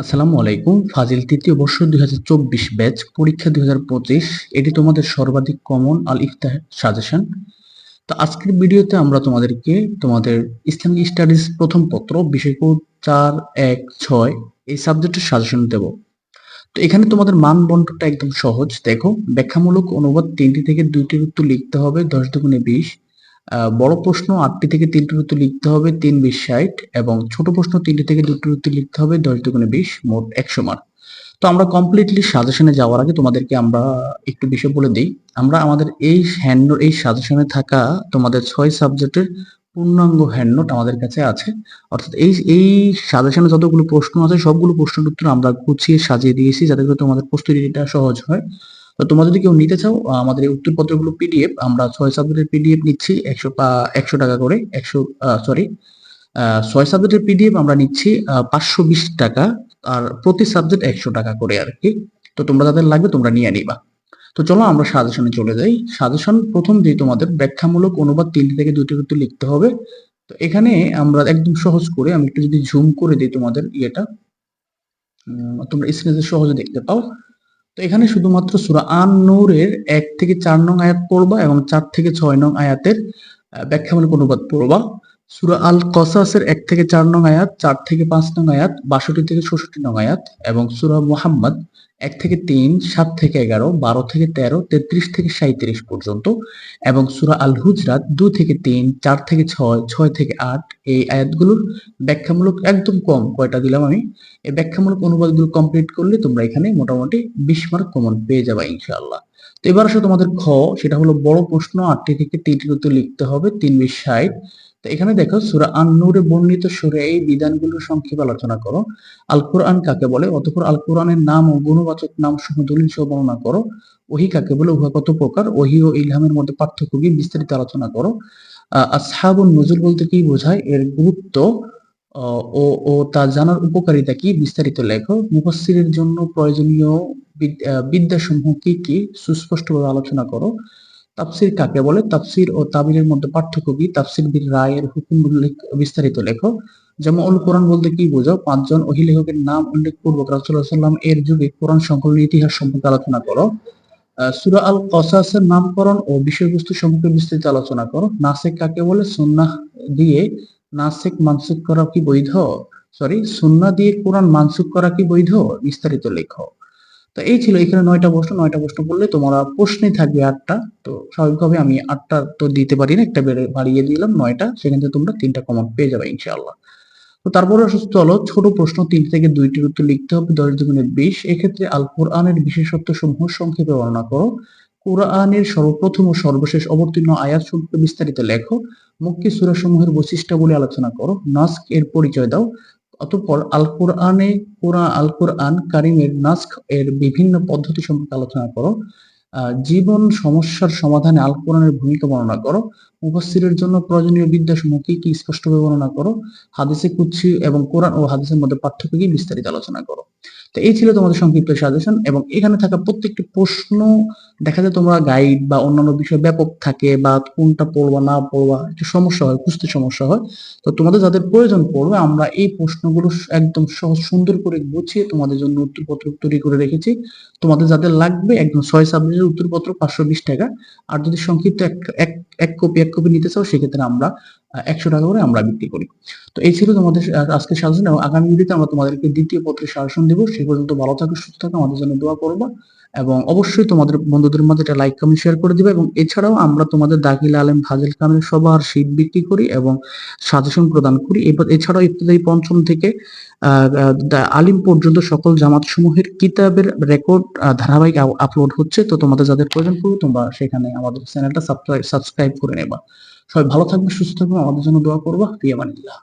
আসসালামু আলাইকুম। ফাজিল তৃতীয় বর্ষ দুই হাজার চব্বিশ ব্যাচ, পরীক্ষা দুই হাজার পঁচিশ। এটি তোমাদের সর্বাধিক কমন আল ইফতাহ সাজেশন। তো আজকের ভিডিওতে আমরা তোমাদেরকে তোমাদের ইসলামিক স্টাডিজ প্রথম পত্র, বিষয় কোড চার এক ছয়, এই সাবজেক্টের সাজেশন দেব। তো এখানে তোমাদের মান বন্টনটা একদম সহজ। দেখো, ব্যাখ্যামূলক অনুবাদ তিনটি থেকে দুইটির উত্তর লিখতে হবে, দশ দুগুণে বিশ। বড় প্রশ্ন আটটি থেকে তিনটির উত্তর লিখতে হবে তিন বিশ ষাট এবং ছোট প্রশ্ন তিনটি থেকে দুটির উত্তর লিখতে হবে দশ দুগুণে বিশ, মোট একশো মার্ক। তো আমরা কমপ্লিটলি সাজেশনে যাওয়ার আগে তোমাদেরকে আমরা একটু বিষয় বলে দিই। আমরা আমাদের এই হ্যান্ড এই সাজেশনে থাকা তোমাদের ছয় সাবজেক্টের পূর্ণাঙ্গ হ্যান্ড নোট আমাদের কাছে আছে। অর্থাৎ এই এই সাজেশনে যতগুলো প্রশ্ন আছে, সবগুলো প্রশ্নের উত্তর আমরা গুছিয়ে সাজিয়ে দিয়েছি যাতে করে তোমাদের প্রস্তুতিটা সহজ হয়। তো তোমরা যদি কেউ নিতে চাও আমাদের এই উত্তরপত্রগুলো পিডিএফ আমরা ছয় সাবজেক্টের পিডিএফ নিচ্ছি, একশো একশো টাকা করে, একশো সরি ছয় সাবজেক্টের পিডিএফ আমরা নিচ্ছি পাঁচশো বিশ টাকা, আর প্রতি সাবজেক্ট একশো টাকা করে আর কি। তো তোমরা যাদের লাগবে তোমরা নিয়ে নিবা। তো চলো আমরা সাজেশনে চলে যাই। সাজেশন প্রথম যে তোমাদের ব্যাখ্যামূলক অনুবাদ তিনটি থেকে দুইটির উত্তর লিখতে হবে। তো এখানে আমরা একদম সহজ করে আমি একটু যদি জুম করে দিই তোমাদের ইয়েটা। তোমরা স্ক্রিনে সহজে দেখতে পাও। তো এখানে শুধুমাত্র সুরা আন নূরের এক থেকে চার নং আয়াত পড়বা এবং চার থেকে ছয় নং আয়াতের ব্যাখ্যামূলক অনুবাদ পড়বা। সুরা আল কসাসের এক থেকে চার নং আয়াত, চার থেকে পাঁচ নং আয়াত, বাষট্টি থেকে ষষ্ঠী নং আয়াত এবং সুরা মুহাম্মদ এক থেকে তিন, সাত থেকে এগারো, বারো থেকে তেরো, তেত্রিশ থেকে সাঁইত্রিশ পর্যন্ত এবং সুরা আল হুজরাত দুই থেকে তিন, চার থেকে ছয় ছয় থেকে আট এই আয়াতগুলোর ব্যাখ্যামূলক একদম কম কয়টা দিলাম আমি? এই ব্যাখ্যামূলক অনুবাদগুলো কমপ্লিট করলে তোমরা এখানে মোটামুটি বিশ মার্ক কমন পেয়ে যাবে ইনশাআল্লাহ। তো এবার আসলে তোমাদের খ, সেটা হলো বড় প্রশ্ন, আটটি থেকে তিনটির উত্তর লিখতে হবে, তিন বিশ ষাট। তো এখানে দেখো সুরা আন্নুরে বর্ণিত সুরে এই বিধানগুলোর সংক্ষেপে আলোচনা করো। আল কোরআন কাকে বলে? অতঃপর আল কোরআনের নাম ও গুণবাচক নাম সহ দলিল সহ বর্ণনা করো। ওহি কাকে বলে? উহা কত প্রকার? ওহি ও ইলহামের মধ্যে পার্থক্য কি? বিস্তারিত আলোচনা করো। আসহাবুন নজুল বলতে কি বোঝায়? এর গুরুত্ব ও ও তা জানার উপকারিতা কি? বিস্তারিত লেখো। মুফাসসিরের জন্য প্রয়োজনীয় বিদ্যাসমূহ কি কি? সুস্পষ্টভাবে আলোচনা করো। তাফসির কাকে বলে? তাফসির ও তাবিরের মধ্যে পার্থক্য কি? তাফসির বির রায়ের হুকুম বিস্তারিত লেখো যেমন অল কোরআন বলতে কি বোঝাও? পাঁচজন ওহি লেখকের নাম উল্লেখ পূর্বক রাসূলুল্লাহ সাল্লাম এর যুগে কোরআন সংকলনের ইতিহাস সম্পর্কে আলোচনা করো। সূরা আল কসাসের নামকরণ ও বিষয়বস্তু সম্পর্কে বিস্তারিত আলোচনা করো। নাসেক কাকে বলে? সুন্নাহ দিয়ে নাসেক মানসুখ করা কি বৈধ? সরি, সুন্নাহ দিয়ে কোরআন মানসুক করা কি বৈধ? বিস্তারিত লেখো। তো এই ছিল এখানে নয়টা প্রশ্ন। নয়টা প্রশ্ন করলে তোমরা প্রশ্নে থাকবে আটটা। তো স্বাভাবিকভাবে আমি আটটা তো দিতে পারি না, একটা বেড়ে বাড়িয়ে দিলাম নয়টা। সেখান থেকে তোমরা তিনটা কমন পেয়ে যাবে ইনশাআল্লাহ। তো তারপরে হলো ছোট প্রশ্ন, তিন থেকে দুইটির উত্তর লিখতে হবে, দশ দুগুণে বিশ। এক্ষেত্রে আল কোরআনের বিশেষত্ব সমূহ সংক্ষেপে বর্ণনা করো। কোরআনের সর্বপ্রথম ও সর্বশেষ অবতীর্ণ আয়াত সম্পর্কে বিস্তারিত লেখো। মুক্তি সূরা সমূহের বৈশিষ্ট্যাবলী আলোচনা করো। নাস্ক এর পরিচয় দাও। অতঃপর আল কোরআনে কোরআন আল কোরআন কারিমের নাস্ক এর বিভিন্ন পদ্ধতি সম্পর্কে আলোচনা করো। জীবন সমস্যার সমাধানে আল কোরআনের ভূমিকা বর্ণনা করো। মুফাসসিরের জন্য প্রয়োজনীয় বিদ্যাসমূহ কি কি স্পষ্টভাবে বর্ণনা করো। হাদিসে কুচ্ছি এবং কোরআন ও হাদিসের মধ্যে পার্থক্য কি বিস্তারিত আলোচনা করো। তো এই ছিল তোমাদের সংক্ষিপ্ত সাজেশন এবং এখানে থাকা প্রত্যেকটি প্রশ্ন, দেখা যায় তোমরা গাইড বা অন্যান্য বিষয় ব্যাপক থাকে বা কোনটা পড়বা, না পড়বা, একটু সমস্যা হয়, বুঝতে সমস্যা হয়। তো তোমাদের যাদের প্রয়োজন পড়বে, আমরা এই প্রশ্নগুলো একদম সহজ সুন্দর করে গুছিয়ে তোমাদের জন্য উত্তরপত্র তৈরি করে রেখেছি। তোমাদের যাদের লাগবে, একদম ছয় সাবজেক্টের উত্তরপত্র পাঁচশো বিশ টাকা। আর যদি সংক্ষিপ্ত এক এক এক কপি এক কপি নিতে চাও, সেক্ষেত্রে আমরা একশো টাকা করে আমরা বিক্রি করি। তো এই ছিল তোমাদের আজকে সাজেশন এবং আগামী ভিডিওতে আমরা তোমাদেরকে দ্বিতীয় পত্রের সাজেশন দেবো। সে পর্যন্ত ভালো থাকো, সুস্থ থাকো, আমাদের জন্য দোয়া করবা এবং অবশ্যই তোমাদের বন্ধুদের মধ্যে এটা লাইক কমেন্ট শেয়ার করে দিবে এবং এছাড়াও আমরা তোমাদের দাখিল আলেম ফাজিল কামেল সবার শীত বিক্রি করি এবং সাজেশন প্রদান করি। এছাড়াও ইত্যাদি পঞ্চম থেকে আলিম পর্যন্ত সকল জামাত সমূহের কিতাবের রেকর্ড ধারাবাহিক আপলোড হচ্ছে। তো তোমাদের যাদের প্রয়োজন পড়বে তোমরা সেখানে আমাদের চ্যানেলটা সাবস্ক্রাইব করে নেবা। সবাই ভালো থাকবে সুস্থ থাকবে আমাদের জন্য দোয়া করব ফিয়ামানিল্লাহ